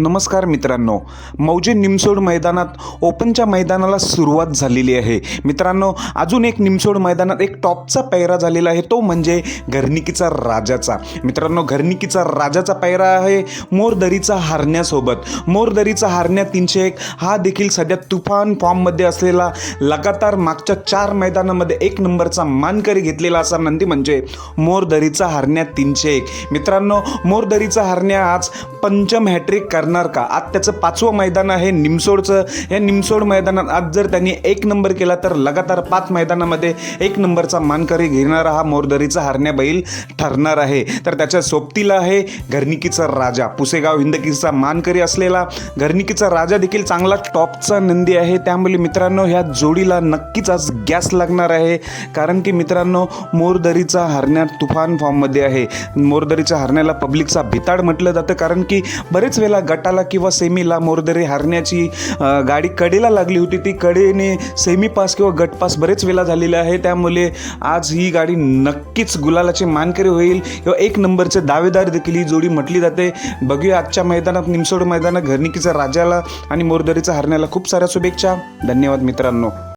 नमस्कार मित्रांनो. मौजे निमसोड मैदानात ओपनच्या मैदानाला सुरुवात झालेली आहे. मित्रांनो अजून एक निमसोड मैदानात एक टॉपचा पैरा झालेला आहे. तो म्हणजे घरनिकीचा राजाचा. मित्रांनो घरनिकीचा राजाचा पैरा आहे मोरदरीचा हारण्यासोबत. मोरदरीचा हारण्या तीनशे एक. हा देखील सध्या तुफान फॉर्ममध्ये असलेला लगातार मागच्या चार मैदानामध्ये एक नंबरचा मानकरी घेतलेला असा नंदी म्हणजे मोरदरीचा हारण्या तीनशे एक. मित्रांनो मोरदरीचा हारण्या आज पंचम हॅट्रिक करणार का? आज त्याचं पाचवं मैदान आहे निमसोडचं. या निमसोड मैदानात आज जर त्यांनी एक नंबर केला तर लगातार पाच मैदानामध्ये एक नंबरचा मानकरी घेणारा हा मोरदरीचा हरण्या बैल ठरणार आहे. तर त्याच्या सोबतीला आहे घरनिकीचा राजा. पुसेगाव हिंदकीचा मानकरी असलेला घरनिकीचा राजा देखील चांगला टॉपचा नंदी आहे. त्यामुळे मित्रांनो ह्या जोडीला नक्कीच आज गॅस लागणार आहे. कारण की मित्रांनो मोरदरीचा हरण्या तुफान फॉर्ममध्ये आहे. मोरदरीच्या हरण्याला पब्लिकचा भिताड म्हटलं जातं. कारण की बरेच वेळा गटाला किंवा सेमीला मोरदरे हरण्याची गाडी कडेला लागली होती. ती कडेने सेमी पास किंवा गट पास बरेच वेळा झालेले आहे. त्यामुळे आज ही गाडी नक्कीच गुलालाचे मानकरी होईल. किंवा एक नंबरचे दावेदार देखील ही जोडी म्हटली जाते. बघूया आजच्या मैदानात निमसोड मैदानात घरनिकीचा राजाला आणि मोरदरीचा हरण्याला खूप साऱ्या शुभेच्छा. धन्यवाद मित्रांनो.